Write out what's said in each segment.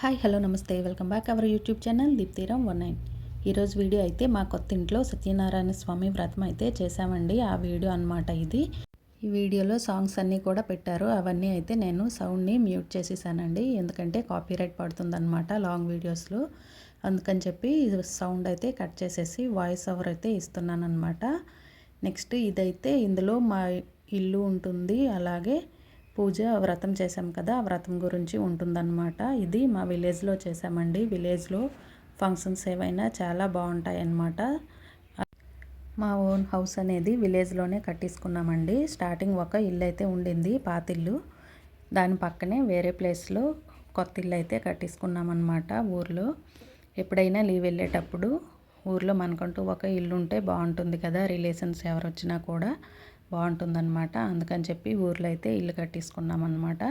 Hi hello నమస్తే. Welcome back our YouTube channel Deeptiram one nine. ఈరోజు video అయితే మా కొత్త ఇంట్లో సత్యనారాయణ స్వామి వ్రతం అయితే చేశామండి. ఆ వీడియో అనమాట ఇది. ఈ వీడియోలో సాంగ్స్ అన్నీ కూడా పెట్టారు. అవన్నీ అయితే నేను సౌండ్ని మ్యూట్ చేసేసానండి. ఎందుకంటే కాపీరైట్ పడుతుందన్నమాట లాంగ్ వీడియోస్లో. అందుకని చెప్పి సౌండ్ అయితే కట్ చేసేసి వాయిస్ ఓవర్ అయితే ఇస్తున్నాను అనమాట నెక్స్ట్ ఇదైతే ఇందులో మా ఇల్లు ఉంటుంది. అలాగే పూజ వ్రతం చేసాం కదా ఆ వ్రతం గురించి ఉంటుందన్నమాట. ఇది మా విలేజ్లో చేసామండి విలేజ్లో ఫంక్షన్స్ ఏవైనా చాలా బాగుంటాయి అన్నమాట మా ఓన్ హౌస్ అనేది విలేజ్లోనే కట్టించుకున్నామండి స్టార్టింగ్ ఒక ఇల్లు అయితే ఉండింది పాతిల్లు దాని పక్కనే వేరే ప్లేస్లో కొత్త ఇల్లు అయితే కట్టించుకున్నామన్నమాట ఊర్లో. ఎప్పుడైనా లీవ్ వెళ్ళేటప్పుడు ఊర్లో మనకంటూ ఒక ఇల్లు ఉంటే బాగుంటుంది కదా రిలేషన్స్ ఎవరు వచ్చినా కూడా. బాగుంటుందన్నమాట. అందుకని చెప్పి ఊర్లో అయితే ఇల్లు కట్టించుకున్నాం అనమాట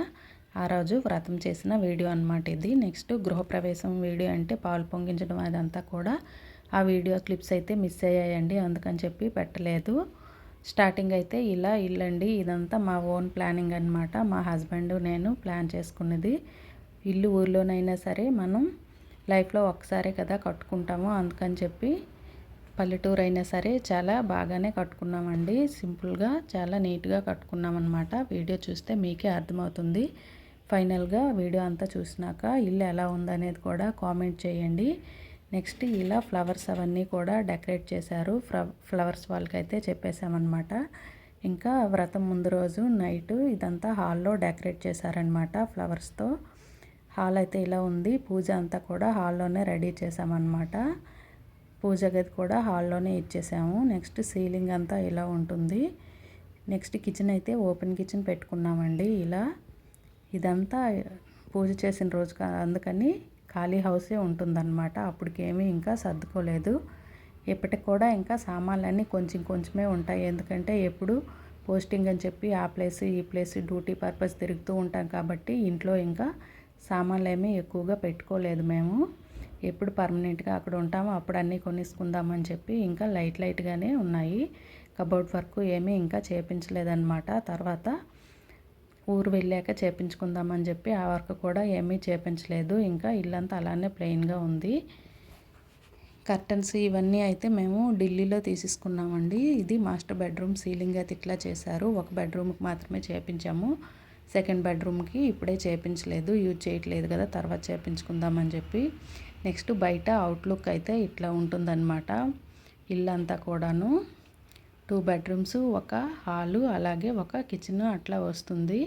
ఆ రోజు వ్రతం చేసిన వీడియో అనమాట ఇది. నెక్స్ట్ గృహప్రవేశం వీడియో అంటే పాలు పొంగించడం అదంతా కూడా ఆ వీడియో క్లిప్స్ అయితే మిస్ అయ్యాయండి. అందుకని చెప్పి పెట్టలేదు. స్టార్టింగ్ అయితే ఇలా ఇల్లండి ఇదంతా మా ఓన్ ప్లానింగ్ అనమాట మా హస్బెండ్ నేను ప్లాన్ చేసుకున్నది ఇల్లు ఊర్లోనైనా సరే మనం లైఫ్లో ఒకసారే కదా కట్టుకుంటాము. అందుకని చెప్పి పల్లెటూరు అయినా సరే చాలా బాగానే కట్టుకున్నామండి. సింపుల్గా చాలా నీట్గా కట్టుకున్నాం అనమాట వీడియో చూస్తే మీకే అర్థమవుతుంది. ఫైనల్గా వీడియో అంతా చూసినాక ఇల్లు ఎలా ఉందనేది కూడా కామెంట్ చేయండి. నెక్స్ట్ ఇలా ఫ్లవర్స్ అవన్నీ కూడా డెకరేట్ చేశారు. ఫ్లవర్స్ వాళ్ళకైతే చెప్పేశామన్నమాట. ఇంకా వ్రతం ముందు రోజు నైట్ ఇదంతా హాల్లో డెకరేట్ చేశారనమాట ఫ్లవర్స్తో. హాల్ అయితే ఇలా ఉంది. పూజ అంతా కూడా హాల్లోనే రెడీ చేశామన్నమాట. పూజ గది కూడా హాల్లోనే ఇచ్చేసాము. నెక్స్ట్ సీలింగ్ అంతా ఇలా ఉంటుంది. నెక్స్ట్ కిచెన్ అయితే ఓపెన్ కిచెన్ పెట్టుకున్నామండి ఇలా. ఇదంతా పూజ చేసిన రోజు అందుకని ఖాళీ హౌసే ఉంటుందన్నమాట. అప్పటికేమీ ఇంకా సర్దుకోలేదు. ఇప్పటికి కూడా ఇంకా సామాన్లన్నీ కొంచెం కొంచెమే ఉంటాయి. ఎందుకంటే ఎప్పుడు పోస్టింగ్ అని చెప్పి ఆ ప్లేస్ ఈ ప్లేస్ డ్యూటీ పర్పస్ తిరుగుతూ ఉంటాం కాబట్టి ఇంట్లో ఇంకా సామాన్లు ఏమీ ఎక్కువగా పెట్టుకోలేదు మేము. ఎప్పుడు పర్మనెంట్గా అక్కడ ఉంటామో అప్పుడు అన్నీ కొనేసుకుందామని చెప్పి ఇంకా లైట్ లైట్గానే ఉన్నాయి. కబోర్డ్ వర్క్ ఏమీ ఇంకా చేపించలేదన్నమాట. తర్వాత ఊరు వెళ్ళాక చేపించుకుందామని చెప్పి ఆ వర్క్ కూడా ఏమీ చేపించలేదు. ఇంకా ఇల్లంతా అలానే ప్లెయిన్గా ఉంది. కర్టన్స్ ఇవన్నీ అయితే మేము ఢిల్లీలో తీసేసుకున్నామండి. ఇది మాస్టర్ బెడ్రూమ్ సీలింగ్ అయితే ఇట్లా చేశారు. ఒక బెడ్రూమ్కి మాత్రమే చేపించాము. సెకండ్ బెడ్రూమ్కి ఇప్పుడే చేపించలేదు. యూజ్ చేయట్లేదు కదా తర్వాత చేపించుకుందామని చెప్పి. నెక్స్ట్ బయట అవుట్లుక్ అయితే ఇట్లా ఉంటుందన్నమాట. ఇల్లంతా కూడాను టూ బెడ్రూమ్స్ ఒక హాలు అలాగే ఒక కిచెన్ అట్లా వస్తుంది.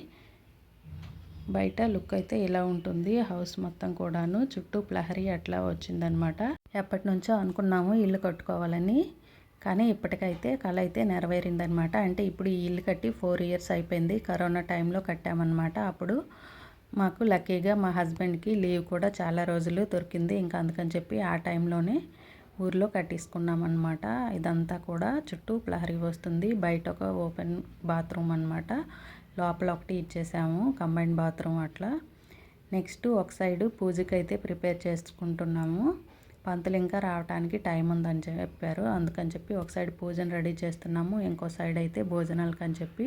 బయట లుక్ అయితే ఇలా ఉంటుంది. హౌస్ మొత్తం కూడాను చుట్టూ ప్లహరీ అట్లా వచ్చిందనమాట ఎప్పటి నుంచో అనుకున్నాము ఇల్లు కట్టుకోవాలని కానీ ఇప్పటికైతే కళ అయితే నెరవేరిందనమాట అంటే ఇప్పుడు ఈ ఇల్లు కట్టి ఫోర్ ఇయర్స్ అయిపోయింది. కరోనా టైంలో కట్టామన్నమాట. అప్పుడు మాకు లక్కీగా మా హస్బెండ్కి లీవ్ కూడా చాలా రోజులు దొరికింది. ఇంకా అందుకని చెప్పి ఆ టైంలోనే ఊర్లో కట్టించుకున్నాం అనమాట ఇదంతా కూడా చుట్టూ ప్రహరీ వస్తుంది. బయట ఒక ఓపెన్ బాత్రూమ్ అనమాట లోపల ఒకటి ఇచ్చేసాము కంబైన్ బాత్రూమ్ అట్లా. నెక్స్ట్ ఒక సైడు పూజకి అయితే ప్రిపేర్ చేసుకుంటున్నాము. పంతులు ఇంకా రావడానికి టైం ఉందని చెప్పారు. అందుకని చెప్పి ఒక సైడ్ పూజను రెడీ చేస్తున్నాము ఇంకో సైడ్ అయితే భోజనాలకు అని చెప్పి.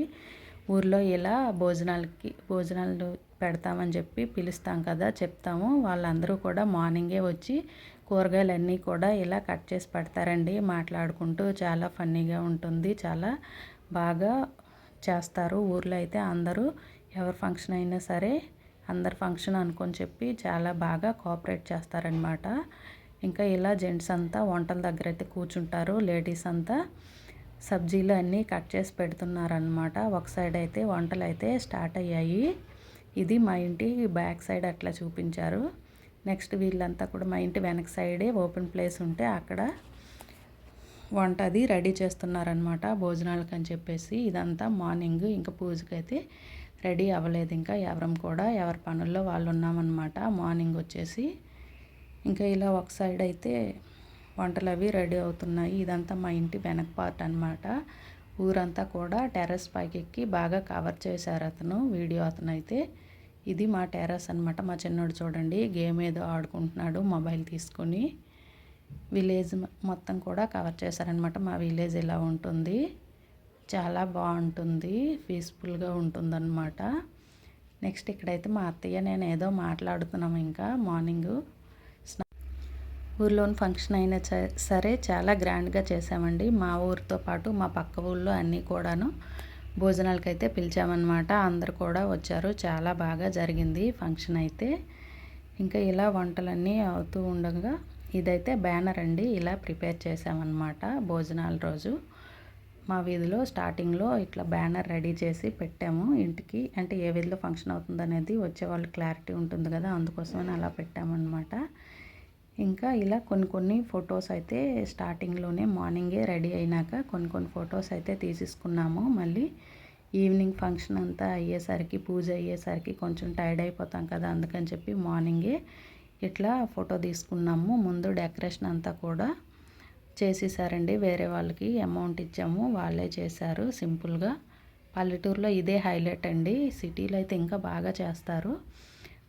ఊర్లో ఇలా భోజనాలకి భోజనాలు పెడతామని చెప్పి పిలుస్తాం కదా చెప్తాము. వాళ్ళందరూ కూడా మార్నింగే వచ్చి కూరగాయలన్నీ కూడా ఇలా కట్ చేసి పెడతారండి. మాట్లాడుకుంటూ చాలా ఫన్నీగా ఉంటుంది. చాలా బాగా చేస్తారు. ఊర్లో అయితే అందరూ ఎవరి ఫంక్షన్ అయినా సరే అందరు ఫంక్షన్ అనుకొని చెప్పి చాలా బాగా కోఆపరేట్ చేస్తారనమాట ఇంకా ఇలా జెంట్స్ అంతా వంటల దగ్గర అయితే కూర్చుంటారు. లేడీస్ అంతా సబ్జీలు అన్నీ కట్ చేసి పెడుతున్నారనమాట ఒక సైడ్ అయితే వంటలు అయితే స్టార్ట్ అయ్యాయి. ఇది మా ఇంటి బ్యాక్ సైడ్ అట్లా చూపించారు. నెక్స్ట్ వీళ్ళంతా కూడా మా ఇంటి వెనక సైడే ఓపెన్ ప్లేస్ ఉంటే అక్కడ వంట అది రెడీ చేస్తున్నారనమాట భోజనాలకు అని చెప్పేసి. ఇదంతా మార్నింగ్ ఇంకా పూజకైతే రెడీ అవ్వలేదు ఇంకా. ఎవరం కూడా ఎవరి పనుల్లో వాళ్ళు ఉన్నామన్నమాట. మార్నింగ్ వచ్చేసి ఇంకా ఇలా ఒక సైడ్ అయితే వంటలు అవి రెడీ అవుతున్నాయి. ఇదంతా మా ఇంటి వెనక పార్ట్ అనమాట ఊరంతా కూడా టెర్రస్ పైకి ఎక్కి బాగా కవర్ చేశారు అతను వీడియో అతను అయితే ఇది మా టెర్రస్ అనమాట మా చిన్నోడు చూడండి గేమ్ ఏదో ఆడుకుంటున్నాడు మొబైల్ తీసుకొని విలేజ్ మొత్తం కూడా కవర్ చేశారనమాట మా విలేజ్ ఇలా ఉంటుంది. చాలా బాగుంటుంది పీస్ఫుల్గా ఉంటుందన్నమాట. నెక్స్ట్ ఇక్కడైతే మా అత్తయ్య నేను ఏదో మాట్లాడుతున్నాము ఇంకా మార్నింగు. ఊర్లోని ఫంక్షన్ అయినా సరే చాలా గ్రాండ్గా చేసామండి మా ఊరితో పాటు మా పక్క ఊళ్ళో అన్నీ కూడాను. భోజనాలకైతే అయితే పిలిచామన్నమాట. అందరు కూడా వచ్చారు. చాలా బాగా జరిగింది ఫంక్షన్ అయితే. ఇంకా ఇలా వంటలన్నీ అవుతూ ఉండగా ఇదైతే బ్యానర్ అండి. ఇలా ప్రిపేర్ చేసామన్నమాట భోజనాల రోజు. మా వీధిలో స్టార్టింగ్లో ఇట్లా బ్యానర్ రెడీ చేసి పెట్టాము ఇంటికి. అంటే ఏ వీధిలో ఫంక్షన్ అవుతుంది అనేది వచ్చే వాళ్ళు క్లారిటీ ఉంటుంది కదా అందుకోసమని అలా పెట్టామన్నమాట. ఇంకా ఇలా కొన్ని కొన్ని ఫొటోస్ అయితే స్టార్టింగ్లోనే మార్నింగే రెడీ అయినాక కొన్ని కొన్ని ఫొటోస్ అయితే తీసేసుకున్నాము. మళ్ళీ ఈవినింగ్ ఫంక్షన్ అంతా అయ్యేసరికి పూజ అయ్యేసరికి కొంచెం టైర్డ్ అయిపోతాం కదా అందుకని చెప్పి మార్నింగే ఇట్లా ఫోటో తీసుకున్నాము. ముందు డెకరేషన్ అంతా కూడా చేసేసారండి. వేరే వాళ్ళకి అమౌంట్ ఇచ్చాము. వాళ్ళే చేశారు సింపుల్గా. పల్లెటూరులో ఇదే హైలైట్ అండి. సిటీలో అయితే ఇంకా బాగా చేస్తారు.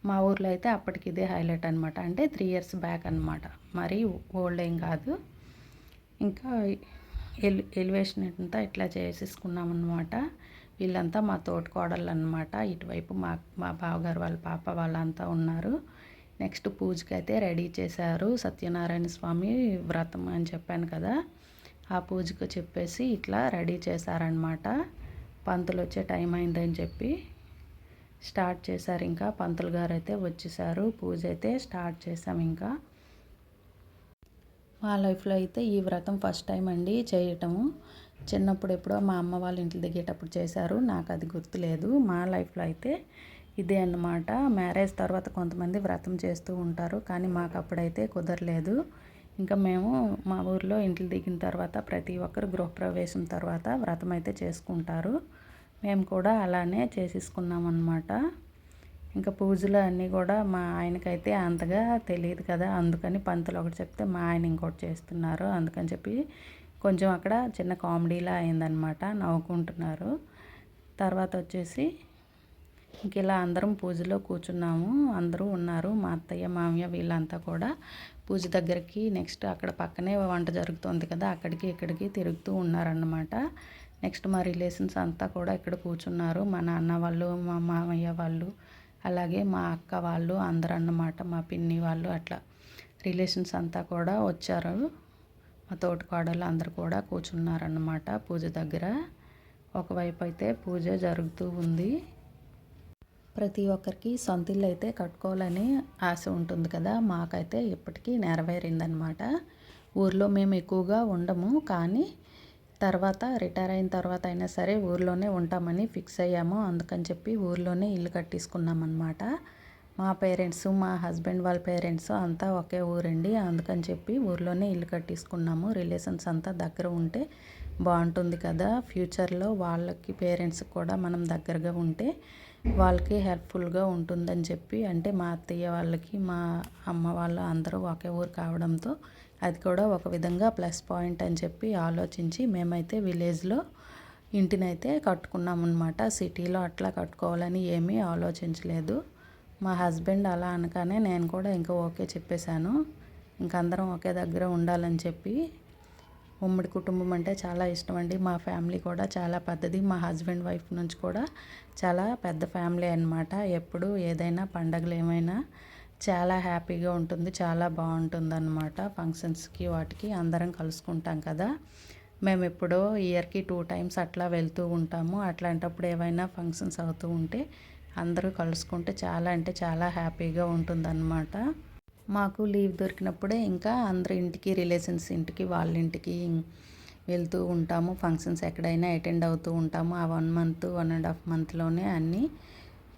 మా ఊర్లో అయితే అప్పటికి ఇదే హైలైట్ అనమాట అంటే త్రీ ఇయర్స్ బ్యాక్ అనమాట మరీ ఓల్డ్ ఏం కాదు. ఇంకా ఎలి ఎలివేషన్ అంతా ఇట్లా చేసేసుకున్నాం అనమాట వీళ్ళంతా మా తోటికోడళ్ళు అనమాట ఇటువైపు మా మా బావగారు వాళ్ళ పాప వాళ్ళంతా ఉన్నారు. నెక్స్ట్ పూజకి అయితే రెడీ చేశారు సత్యనారాయణ స్వామి వ్రతం అని చెప్పాను కదా. ఆ పూజకు చెప్పేసి ఇట్లా రెడీ చేశారనమాట పంతులు వచ్చే టైం అయిందని చెప్పి. స్టార్ట్ చేశారు ఇంకా. పంతులు గారు అయితే వచ్చేసారు. పూజ అయితే స్టార్ట్ చేసాం ఇంకా. మా లైఫ్లో అయితే ఈ వ్రతం ఫస్ట్ టైం అండి చేయటము. చిన్నప్పుడు ఎప్పుడో మా అమ్మ వాళ్ళ ఇంటి దిగేటప్పుడు చేశారు. నాకు అది గుర్తులేదు. మా లైఫ్లో అయితే ఇదే అన్నమాట. మ్యారేజ్ తర్వాత కొంతమంది వ్రతం చేస్తూ ఉంటారు. కానీ మాకు అప్పుడైతే కుదరలేదు. ఇంకా మేము మా ఊర్లో ఇంట్లో దిగిన తర్వాత ప్రతి ఒక్కరు గృహప్రవేశం తర్వాత వ్రతం అయితే చేసుకుంటారు. మేము కూడా అలానే చేసేసుకున్నాం అనమాట ఇంకా పూజలు అన్నీ కూడా మా ఆయనకైతే అంతగా తెలియదు కదా అందుకని పంతులు ఒకటి చెప్తే మా ఆయన ఇంకోటి చేస్తున్నారు అందుకని చెప్పి కొంచెం అక్కడ చిన్న కామెడీలా అయిందనమాట నవ్వుకుంటున్నారు. తర్వాత వచ్చేసి ఇంక ఇలా అందరం పూజలో కూర్చున్నాము అందరూ ఉన్నారు మా అత్తయ్య మామయ్య వీళ్ళంతా కూడా పూజ దగ్గరికి నెక్స్ట్ అక్కడ పక్కనే వంట జరుగుతుంది కదా అక్కడికి ఇక్కడికి తిరుగుతూ ఉన్నారన్నమాట. నెక్స్ట్ మా రిలేషన్స్ అంతా కూడా ఇక్కడ కూర్చున్నారు. మా నాన్న వాళ్ళు మా మామయ్య వాళ్ళు అలాగే మా అక్క వాళ్ళు అందరూ అన్నమాట మా పిన్ని వాళ్ళు అట్లా. రిలేషన్స్ అంతా కూడా వచ్చారు. మా తోటికోడలు అందరు కూడా కూర్చున్నారన్నమాట పూజ దగ్గర. ఒకవైపు అయితే పూజ జరుగుతూ ఉంది. ప్రతి ఒక్కరికి సొంత ఇల్లు అయితే కట్టుకోవాలని ఆశ ఉంటుంది కదా. మాకైతే ఇప్పటికీ నెరవేరిందనమాట ఊర్లో మేము ఎక్కువగా ఉండము కానీ తర్వాత రిటైర్ అయిన తర్వాత అయినా సరే ఊర్లోనే ఉంటామని ఫిక్స్ అయ్యాము. అందుకని చెప్పి ఊర్లోనే ఇల్లు కట్టించుకున్నామన్నమాట. మా పేరెంట్స్ మా హస్బెండ్ వాళ్ళ పేరెంట్స్ అంతా ఒకే ఊరండి. అందుకని చెప్పి ఊర్లోనే ఇల్లు కట్టించుకున్నాము. రిలేషన్స్ అంతా దగ్గర ఉంటే బాగుంటుంది కదా. ఫ్యూచర్లో వాళ్ళకి పేరెంట్స్కి కూడా మనం దగ్గరగా ఉంటే వాళ్ళకి హెల్ప్ఫుల్గా ఉంటుందని చెప్పి అంటే మా అత్తయ్య వాళ్ళకి మా అమ్మ వాళ్ళు అందరూ ఒకే ఊరు కావడంతో అది కూడా ఒక విధంగా ప్లస్ పాయింట్ అని చెప్పి ఆలోచించి మేమైతే విలేజ్లో ఇంటినైతే కట్టుకున్నాం అనమాట సిటీలో అట్లా కట్టుకోవాలని ఏమీ ఆలోచించలేదు. మా హస్బెండ్ అలా అనగానే నేను కూడా ఇంకా ఓకే చెప్పేశాను. ఇంకందరం ఒకే దగ్గర ఉండాలని చెప్పి ఉమ్మడి కుటుంబం అంటే చాలా ఇష్టం అండి. మా ఫ్యామిలీ కూడా చాలా పెద్దది. మా హస్బెండ్ వైఫ్ నుంచి కూడా చాలా పెద్ద ఫ్యామిలీ అనమాట ఎప్పుడు ఏదైనా పండగలు ఏమైనా చాలా హ్యాపీగా ఉంటుంది చాలా బాగుంటుంది అనమాట ఫంక్షన్స్కి వాటికి అందరం కలుసుకుంటాం కదా. మేము ఎప్పుడో ఇయర్కి టూ టైమ్స్ అట్లా వెళ్తూ ఉంటాము. అట్లాంటప్పుడు ఏవైనా ఫంక్షన్స్ అవుతూ ఉంటే అందరూ కలుసుకుంటే చాలా అంటే చాలా హ్యాపీగా ఉంటుందన్నమాట. మాకు లీవ్ దొరికినప్పుడే ఇంకా అందరి ఇంటికి రిలేషన్స్ ఇంటికి వాళ్ళ ఇంటికి వెళ్తూ ఉంటాము. ఫంక్షన్స్ ఎక్కడైనా అటెండ్ అవుతూ ఉంటాము. ఆ one month one and half మంత్లోనే అన్నీ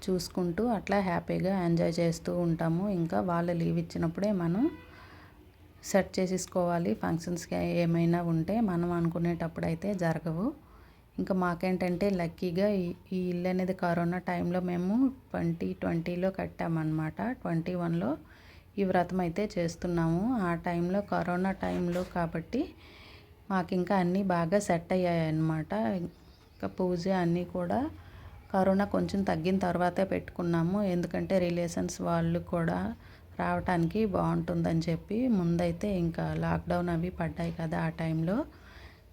చూసుకుంటూ అట్లా హ్యాపీగా ఎంజాయ్ చేస్తూ ఉంటాము. ఇంకా వాళ్ళు లీవ్ ఇచ్చినప్పుడే మనం సెట్ చేసేసుకోవాలి. ఫంక్షన్స్కి ఏమైనా ఉంటే మనం అనుకునేటప్పుడు అయితే జరగవు. ఇంకా మాకేంటంటే లక్కీగా ఈ ఇల్లు అనేది కరోనా టైంలో మేము ట్వంటీ ట్వంటీలో కట్టామన్నమాట. ట్వంటీ వన్లో ఈ వ్రతం అయితే చేస్తున్నాము. ఆ టైంలో కరోనా టైంలో కాబట్టి మాకు ఇంకా అన్నీ బాగా సెట్ అయ్యాయి అన్నమాట ఇంకా పూజ అన్నీ కూడా కరోనా కొంచెం తగ్గిన తర్వాతే పెట్టుకున్నాము. ఎందుకంటే రిలేషన్స్ వాళ్ళు కూడా రావటానికి బాగుంటుందని చెప్పి ముందైతే ఇంకా లాక్డౌన్ అవి పడ్డాయి కదా ఆ టైంలో.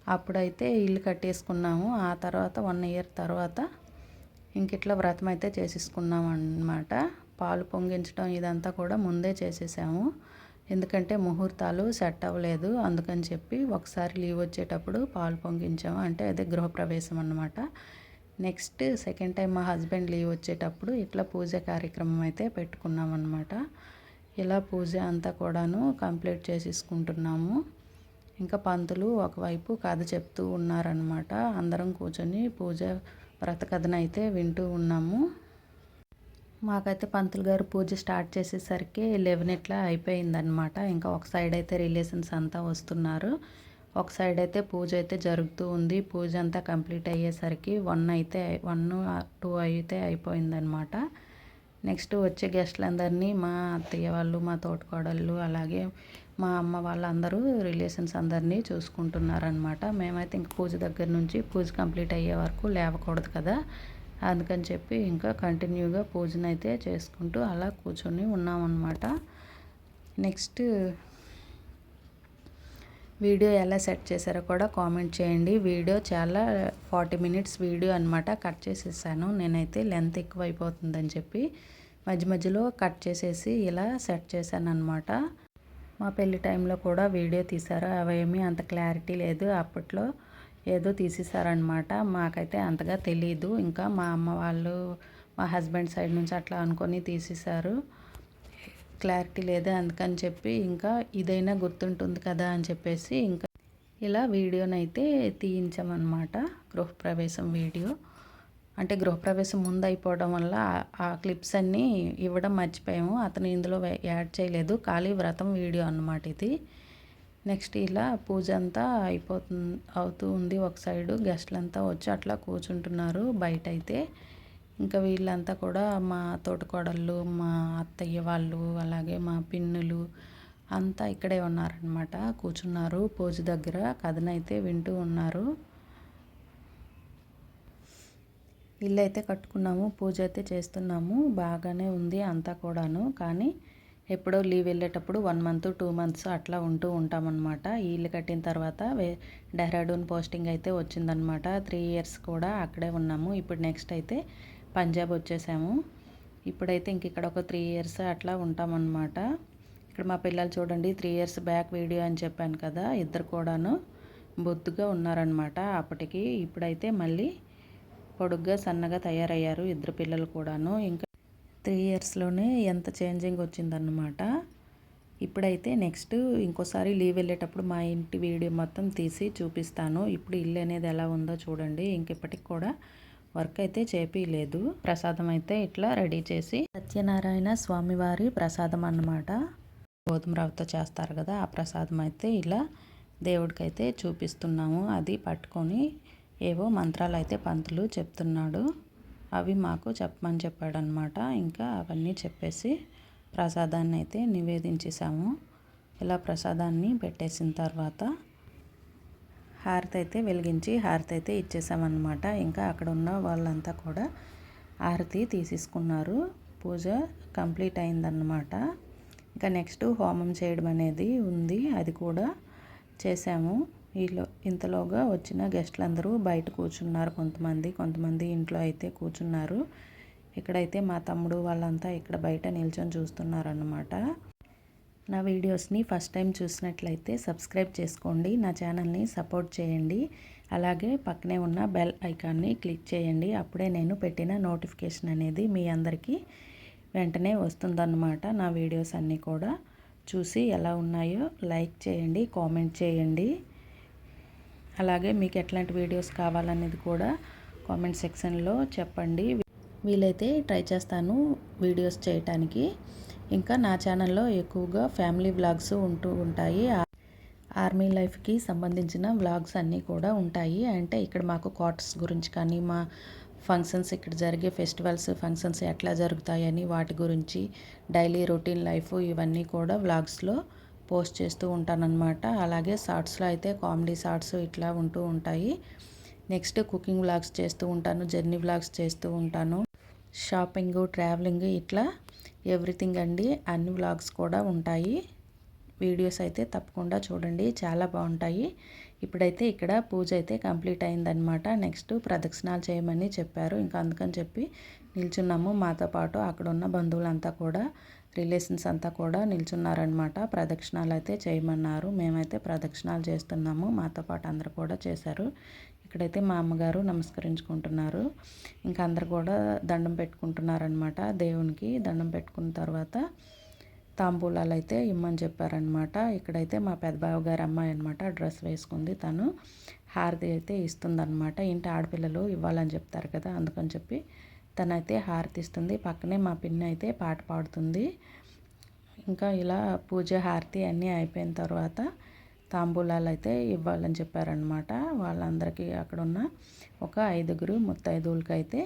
అప్పుడైతే ఇల్లు కట్టేసుకున్నాము. ఆ తర్వాత వన్ ఇయర్ తర్వాత ఇంక ఇట్లా వ్రతం అయితే చేసేసుకున్నాం అన్నమాట. పాలు పొంగించడం ఇదంతా కూడా ముందే చేసేసాము. ఎందుకంటే ముహూర్తాలు సెట్ అవ్వలేదు. అందుకని చెప్పి ఒకసారి లీవ్ వచ్చేటప్పుడు పాలు పొంగించాము. అంటే అదే గృహప్రవేశం అన్నమాట. నెక్స్ట్ సెకండ్ టైం మా హస్బెండ్ లీవ్ వచ్చేటప్పుడు ఇట్లా పూజ కార్యక్రమం అయితే పెట్టుకున్నాం అనమాట ఇలా పూజ అంతా కూడాను కంప్లీట్ చేసేసుకుంటున్నాము. ఇంకా పంతులు ఒకవైపు కథ చెప్తూ ఉన్నారనమాట అందరం కూర్చొని పూజ వ్రతకథను అయితే వింటూ ఉన్నాము. మాకైతే పంతులు గారు పూజ స్టార్ట్ చేసేసరికి లెవెన్ ఇట్లా అయిపోయిందనమాట ఇంకా ఒక సైడ్ అయితే రిలేషన్స్ అంతా వస్తున్నారు. ఒక సైడ్ అయితే పూజ అయితే జరుగుతూ ఉంది. పూజ అంతా కంప్లీట్ అయ్యేసరికి వన్ అయితే వన్ టూ అయితే అయిపోయిందనమాట నెక్స్ట్ వచ్చే గెస్ట్లందరినీ మా అత్తయ్య వాళ్ళు మా తోటకోడళ్ళు అలాగే మా అమ్మ వాళ్ళందరూ రిలేషన్స్ అందరినీ చూసుకుంటున్నారనమాట మేమైతే ఇంక పూజ దగ్గర నుంచి పూజ కంప్లీట్ అయ్యే వరకు లేవకూడదు కదా. అందుకని చెప్పి ఇంకా కంటిన్యూగా పూజనైతే చేసుకుంటూ అలా కూర్చొని ఉన్నామన్నమాట. నెక్స్ట్ వీడియో ఎలా సెట్ చేశారో కూడా కామెంట్ చేయండి. వీడియో చాలా ఫార్టీ మినిట్స్ వీడియో అనమాట కట్ చేసేసాను. నేనైతే లెంత్ ఎక్కువ అయిపోతుందని చెప్పి మధ్య మధ్యలో కట్ చేసేసి ఇలా సెట్ చేశాను అనమాట మా పెళ్ళి టైంలో కూడా వీడియో తీశారు. అవేమీ అంత క్లారిటీ లేదు. అప్పట్లో ఏదో తీసేసారనమాట మాకైతే అంతగా తెలియదు ఇంకా మా అమ్మ వాళ్ళు మా హస్బెండ్ సైడ్ నుంచి అట్లా అనుకొని తీసేశారు. క్లారిటీ లేదు అందుకని చెప్పి ఇంకా ఇదైనా గుర్తుంటుంది కదా అని చెప్పేసి ఇంకా ఇలా వీడియోనైతే తీయించామన్నమాట. గృహప్రవేశం వీడియో. అంటే గృహప్రవేశం ముందు అయిపోవడం వల్ల ఆ క్లిప్స్ అన్నీ ఇవ్వడం మర్చిపోయాము. అతను ఇందులో యాడ్ చేయలేదు. ఖాళీ వ్రతం వీడియో అన్నమాట ఇది. నెక్స్ట్ ఇలా పూజ అంతా అయిపోతుంది అవుతూ ఉంది. ఒక సైడు గెస్ట్లంతా వచ్చి అట్లా కూర్చుంటున్నారు బయట అయితే ఇంకా వీళ్ళంతా కూడా మా తోటకోడళ్ళు మా అత్తయ్య వాళ్ళు అలాగే మా పిన్నులు అంతా ఇక్కడే ఉన్నారనమాట కూర్చున్నారు పూజ దగ్గర కథనైతే వింటూ ఉన్నారు. ఇల్లు అయితే కట్టుకున్నాము పూజ అయితే చేస్తున్నాము బాగానే ఉంది అంతా కూడాను. కానీ ఎప్పుడో లీవ్ వెళ్ళేటప్పుడు వన్ మంత్ టూ మంత్స్ అట్లా ఉంటూ ఉంటామన్నమాట. ఈ ఇల్లు కట్టిన తర్వాత డెహ్రాడూన్ పోస్టింగ్ అయితే వచ్చిందనమాట త్రీ ఇయర్స్ కూడా అక్కడే ఉన్నాము. ఇప్పుడు నెక్స్ట్ అయితే పంజాబ్ వచ్చేసాము. ఇప్పుడైతే ఇంక ఇక్కడ ఒక త్రీ ఇయర్స్ అట్లా ఉంటామన్నమాట. ఇక్కడ మా పిల్లలు చూడండి త్రీ ఇయర్స్ బ్యాక్ వీడియో అని చెప్పాను కదా ఇద్దరు కూడాను బొద్దుగా ఉన్నారనమాట అప్పటికి ఇప్పుడైతే మళ్ళీ పొడుగ్గా సన్నగా తయారయ్యారు ఇద్దరు పిల్లలు కూడాను. ఇంకా త్రీ ఇయర్స్లోనే ఎంత చేంజింగ్ వచ్చిందన్నమాట. ఇప్పుడైతే నెక్స్ట్ ఇంకోసారి లీవ్ వెళ్ళేటప్పుడు మా ఇంటి వీడియో మొత్తం తీసి చూపిస్తాను. ఇప్పుడు ఇల్లు అనేది ఎలా ఉందో చూడండి. ఇంకెప్పటికి కూడా వర్క్ అయితే చేపిలేదు. ప్రసాదం అయితే ఇట్లా రెడీ చేసి సత్యనారాయణ స్వామివారి ప్రసాదం అన్నమాట. గోధుమ రవ్వతో చేస్తారు కదా ఆ ప్రసాదం అయితే ఇలా దేవుడికైతే చూపిస్తున్నాము. అది పట్టుకొని ఏవో మంత్రాలు అయితే పంతులు చెప్తున్నాడు. అవి మాకు చెప్పమని చెప్పాడనమాట ఇంకా అవన్నీ చెప్పేసి ప్రసాదాన్ని అయితే నివేదించేసాము ఇలా ప్రసాదాన్ని పెట్టేసిన తర్వాత హారతి అయితే వెలిగించి హారతి అయితే ఇచ్చేసామన్నమాట. ఇంకా అక్కడ ఉన్న వాళ్ళంతా కూడా హారతి తీసేసుకున్నారు. పూజ కంప్లీట్ అయిందన్నమాట. ఇంకా నెక్స్ట్ హోమం చేయడం అనేది ఉంది. అది కూడా చేసాము. వీళ్ళు ఇంతలోగా వచ్చిన గెస్టులందరూ బయట కూర్చున్నారు కొంతమంది. కొంతమంది ఇంట్లో అయితే కూర్చున్నారు. ఇక్కడైతే మా తమ్ముడు వాళ్ళంతా ఇక్కడ బయట నిల్చొని చూస్తున్నారన్నమాట. నా వీడియోస్ని ఫస్ట్ టైం చూసినట్లయితే సబ్స్క్రైబ్ చేసుకోండి నా ఛానల్ని సపోర్ట్ చేయండి. అలాగే పక్కనే ఉన్న బెల్ ఐకాన్ని క్లిక్ చేయండి. అప్పుడే నేను పెట్టిన నోటిఫికేషన్ అనేది మీ అందరికీ వెంటనే వస్తుందన్నమాట. నా వీడియోస్ అన్నీ కూడా చూసి ఎలా ఉన్నాయో లైక్ చేయండి కామెంట్ చేయండి. అలాగే మీకు ఎట్లాంటి వీడియోస్ కావాలనేది కూడా కామెంట్ సెక్షన్లో చెప్పండి. వీలైతే ట్రై చేస్తాను వీడియోస్ చేయటానికి. ఇంకా నా ఛానల్లో ఎక్కువగా ఫ్యామిలీ వ్లాగ్స్ ఉంటూ ఉంటాయి. ఆర్మీ లైఫ్కి సంబంధించిన వ్లాగ్స్ అన్నీ కూడా ఉంటాయి. అంటే ఇక్కడ మాకు క్వార్టర్స్ గురించి కానీ మా ఫంక్షన్స్ ఇక్కడ జరిగే ఫెస్టివల్స్ ఫంక్షన్స్ ఎట్లా జరుగుతాయని వాటి గురించి డైలీ రొటీన్ లైఫ్ ఇవన్నీ కూడా వ్లాగ్స్లో పోస్ట్ చేస్తూ ఉంటానన్నమాట. అలాగే షార్ట్స్లో అయితే కామెడీ షార్ట్స్ ఇట్లా ఉంటూ ఉంటాయి. నెక్స్ట్ కుకింగ్ వ్లాగ్స్ చేస్తూ ఉంటాను జర్నీ వ్లాగ్స్ చేస్తూ ఉంటాను. షాపింగ్ ట్రావెలింగ్ ఇట్లా ఎవ్రీథింగ్ అండి. అన్ని వ్లాగ్స్ కూడా ఉంటాయి. వీడియోస్ అయితే తప్పకుండా చూడండి. చాలా బాగుంటాయి. ఇప్పుడైతే ఇక్కడ పూజ అయితే కంప్లీట్ అయిందనమాట నెక్స్ట్ ప్రదక్షిణాలు చేయమని చెప్పారు. ఇంకా అందుకని చెప్పి నిల్చున్నాము. మాతో పాటు అక్కడ ఉన్న బంధువులంతా కూడా రిలేషన్స్ అంతా కూడా నిల్చున్నారనమాట ప్రదక్షిణాలు అయితే చేయమన్నారు. మేమైతే ప్రదక్షిణాలు చేస్తున్నాము. మాతో పాటు అందరు కూడా చేశారు. ఇక్కడైతే మా అమ్మగారు నమస్కరించుకుంటున్నారు. ఇంకా అందరు కూడా దండం పెట్టుకుంటున్నారనమాట దేవునికి దండం పెట్టుకున్న తర్వాత తాంబూలాలు అయితే ఇమ్మని చెప్పారనమాట ఇక్కడైతే మా పెద్దబావ గారి అమ్మాయి అనమాట డ్రెస్ వేసుకుంది తను. హారతి అయితే ఇస్తుందన్నమాట. ఇంటి ఆడపిల్లలు ఇవ్వాలని చెప్తారు కదా అందుకని చెప్పి తనైతే హారతి ఇస్తుంది. పక్కనే మా పిన్ని అయితే పాట పాడుతుంది. ఇంకా ఇలా పూజ హారతి అన్నీ అయిపోయిన తర్వాత తాంబూలాలు అయితే ఇవ్వాలని చెప్పారనమాట వాళ్ళందరికీ అక్కడ ఉన్న ఒక ఐదుగురు ముత్తైదువులకి అయితే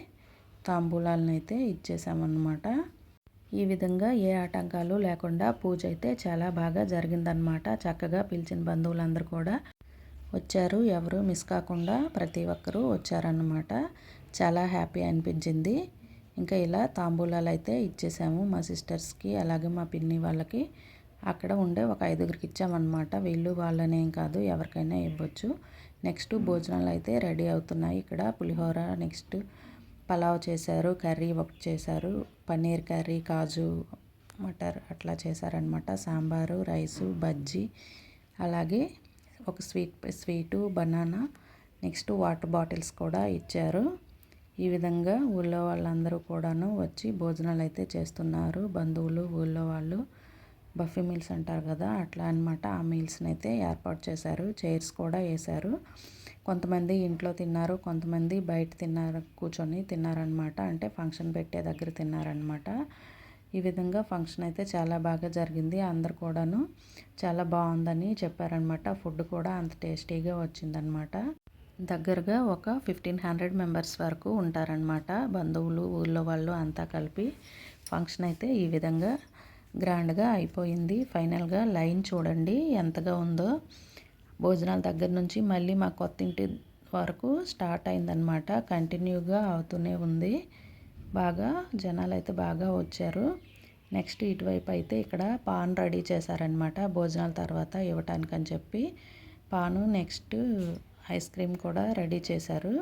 తాంబూలాలను అయితే ఇచ్చేసామన్నమాట. ఈ విధంగా ఏ ఆటంకాలు లేకుండా పూజ అయితే చాలా బాగా జరిగిందనమాట చక్కగా పిలిచిన బంధువులందరూ కూడా వచ్చారు. ఎవరు మిస్ కాకుండా ప్రతి ఒక్కరూ వచ్చారన్నమాట. చాలా హ్యాపీ అనిపించింది. ఇంకా ఇలా తాంబూలాలు అయితే ఇచ్చేసాము మా సిస్టర్స్కి అలాగే మా పిన్ని వాళ్ళకి. అక్కడ ఉండే ఒక ఐదుగురికి ఇచ్చామన్నమాట. వీళ్ళు వాళ్ళనేం కాదు ఎవరికైనా ఇవ్వచ్చు. నెక్స్ట్ భోజనాలు అయితే రెడీ అవుతున్నాయి. ఇక్కడ పులిహోర నెక్స్ట్ పలావ్ చేశారు కర్రీ ఒకటి చేశారు పన్నీర్ కర్రీ కాజు మటర్ అట్లా చేశారనమాట సాంబారు రైసు బజ్జీ అలాగే ఒక sweet sweet banana next water bottles కూడా ఇచ్చారు. ఈ విధంగా ఊళ్ళో వాళ్ళందరూ కూడాను వచ్చి భోజనాలు అయితే చేస్తున్నారు. బంధువులు ఊళ్ళో వాళ్ళు. బఫీ మీల్స్ అంటారు కదా అట్లా అనమాట ఆ మీల్స్ని అయితే ఏర్పాటు చేశారు. చైర్స్ కూడా వేశారు. కొంతమంది ఇంట్లో తిన్నారు కొంతమంది బయట తిన్నారు కూర్చొని తిన్నారనమాట అంటే ఫంక్షన్ పెట్టే దగ్గర తిన్నారనమాట ఈ విధంగా ఫంక్షన్ అయితే చాలా బాగా జరిగింది. అందరు కూడాను చాలా బాగుందని చెప్పారనమాట ఫుడ్ కూడా అంత టేస్టీగా వచ్చిందనమాట దగ్గరగా ఒక ఫిఫ్టీన్ హండ్రెడ్ మెంబర్స్ వరకు ఉంటారనమాట బంధువులు ఊళ్ళో వాళ్ళు అంతా కలిపి ఫంక్షన్ అయితే ఈ విధంగా గ్రాండ్గా అయిపోయింది. ఫైనల్గా లైన్ చూడండి ఎంతగా ఉందో. భోజనాల దగ్గర నుంచి మళ్ళీ మా కొత్త ఇంటి వరకు స్టార్ట్ అయిందనమాట కంటిన్యూగా అవుతూనే ఉంది. బాగా జనాలు అయితే బాగా వచ్చారు. నెక్స్ట్ ఇటువైపు అయితే ఇక్కడ పాన్ రెడీ చేశారనమాట భోజనాల తర్వాత ఇవ్వటానికి అని చెప్పి పాను నెక్స్ట్ ఐస్ క్రీమ్ కూడా రెడీ చేశారు.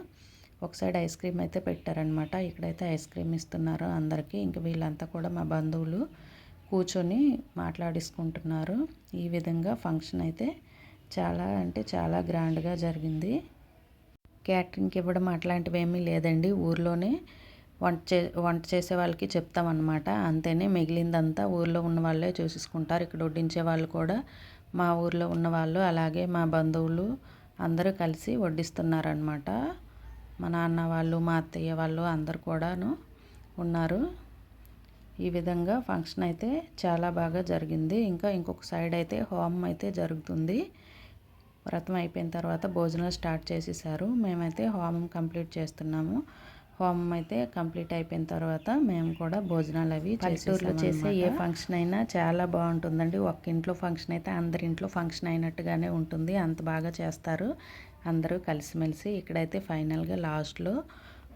ఒక సైడ్ ఐస్ క్రీమ్ అయితే పెట్టారనమాట ఇక్కడైతే ఐస్ క్రీమ్ ఇస్తున్నారు అందరికీ. ఇంక వీళ్ళంతా కూడా మా బంధువులు కూర్చొని మాట్లాడేసుకుంటున్నారు. ఈ విధంగా ఫంక్షన్ అయితే చాలా అంటే చాలా గ్రాండ్గా జరిగింది. క్యాటరింగ్కి ఇవ్వడం అట్లాంటివి ఏమీ లేదండి. ఊర్లోనే వంట చే వంట చేసే వాళ్ళకి చెప్తామన్నమాట. అంతేనే మిగిలిందంతా ఊర్లో ఉన్న వాళ్ళే చూసేసుకుంటారు. ఇక్కడ వడ్డించే వాళ్ళు కూడా మా ఊర్లో ఉన్న వాళ్ళు అలాగే మా బంధువులు అందరూ కలిసి వడ్డిస్తున్నారనమాట మా నాన్న వాళ్ళు మా అత్తయ్య వాళ్ళు అందరు కూడాను ఉన్నారు. ఈ విధంగా ఫంక్షన్ అయితే చాలా బాగా జరిగింది. ఇంకా ఇంకొక సైడ్ అయితే హోమం అయితే జరుగుతుంది. వ్రతం అయిపోయిన తర్వాత భోజనం స్టార్ట్ చేసేసారు. మేమైతే హోమం కంప్లీట్ చేస్తున్నాము. హోమం అయితే కంప్లీట్ అయిపోయిన తర్వాత మేము కూడా భోజనాలు అవి పల్లెటూరులో చేసే ఏ ఫంక్షన్ అయినా చాలా బాగుంటుందండి. ఒక్క ఇంట్లో ఫంక్షన్ అయితే అందరి ఇంట్లో ఫంక్షన్ అయినట్టుగానే ఉంటుంది. అంత బాగా చేస్తారు. అందరూ కలిసిమెలిసి ఇక్కడైతే ఫైనల్గా లాస్ట్లో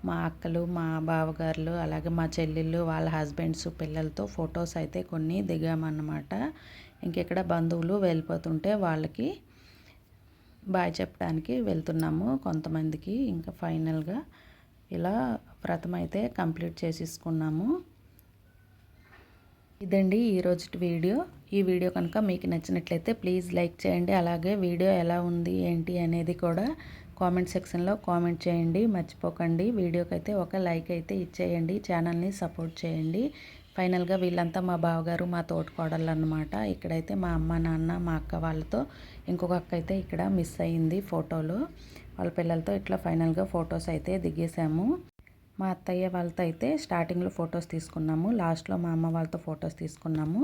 మా అక్కలు మా బావగారులు అలాగే మా చెల్లెళ్ళు వాళ్ళ హస్బెండ్స్ పిల్లలతో ఫొటోస్ అయితే కొన్ని దిగామన్నమాట. ఇంకెక్కడ బంధువులు వెళ్ళిపోతుంటే వాళ్ళకి బాయ్ చెప్పడానికి వెళ్తున్నాము కొంతమందికి. ఇంకా ఫైనల్గా ఇలా వ్రతం అయితే కంప్లీట్ చేసేసుకున్నాము. ఇదండి ఈరోజు వీడియో. ఈ వీడియో కనుక మీకు నచ్చినట్లయితే ప్లీజ్ లైక్ చేయండి. అలాగే వీడియో ఎలా ఉంది ఏంటి అనేది కూడా కామెంట్ సెక్షన్లో కామెంట్ చేయండి మర్చిపోకండి. వీడియోకి అయితే ఒక లైక్ అయితే ఇచ్చేయండి ఛానల్ని సపోర్ట్ చేయండి. ఫైనల్గా వీళ్ళంతా మా బావగారు మా తోటకోడళ్ళు అనమాట ఇక్కడైతే మా అమ్మ నాన్న మా అక్క వాళ్ళతో ఇంకొక అక్క అయితే ఇక్కడ మిస్ అయ్యింది ఫోటోలు. వాళ్ళ పిల్లలతో ఇట్లా ఫైనల్గా ఫొటోస్ అయితే దిగేసాము. మా అత్తయ్య వాళ్ళతో అయితే స్టార్టింగ్లో ఫొటోస్ తీసుకున్నాము. లాస్ట్లో మా అమ్మ వాళ్ళతో ఫొటోస్ తీసుకున్నాము.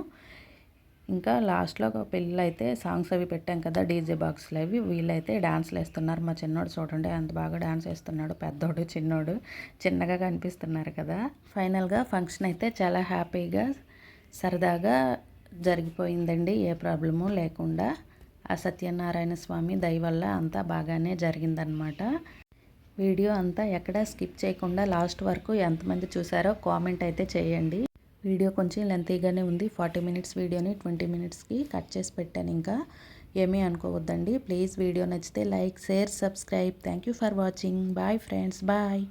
ఇంకా లాస్ట్లో ఒక పిల్లలు అయితే సాంగ్స్ అవి పెట్టాం కదా డీజే బాక్స్లు అవి వీళ్ళైతే డాన్స్లు వేస్తున్నారు మా చిన్నోడు చూడండి అంత బాగా డాన్స్ వేస్తున్నాడు పెద్దోడు చిన్నోడు చిన్నగా కనిపిస్తున్నారు కదా. ఫైనల్గా ఫంక్షన్ అయితే చాలా హ్యాపీగా సరదాగా జరిగిపోయిందండి. ఏ ప్రాబ్లము లేకుండా ఆ సత్యనారాయణ స్వామి దయ వల్ల అంతా బాగానే జరిగిందనమాట వీడియో అంతా ఎక్కడ స్కిప్ చేయకుండా లాస్ట్ వరకు ఎంతమంది చూసారో కామెంట్ అయితే చేయండి. వీడియో కొంచెం లెంతీగానే ఉంది. ఫార్టీ మినిట్స్ వీడియోని ట్వంటీ మినిట్స్కి కట్ చేసి పెట్టాను ఇంకా. ఏమీ అనుకోవద్దండి. ప్లీజ్ వీడియో నచ్చితే like share subscribe. Thank you for watching. Bye friends. Bye.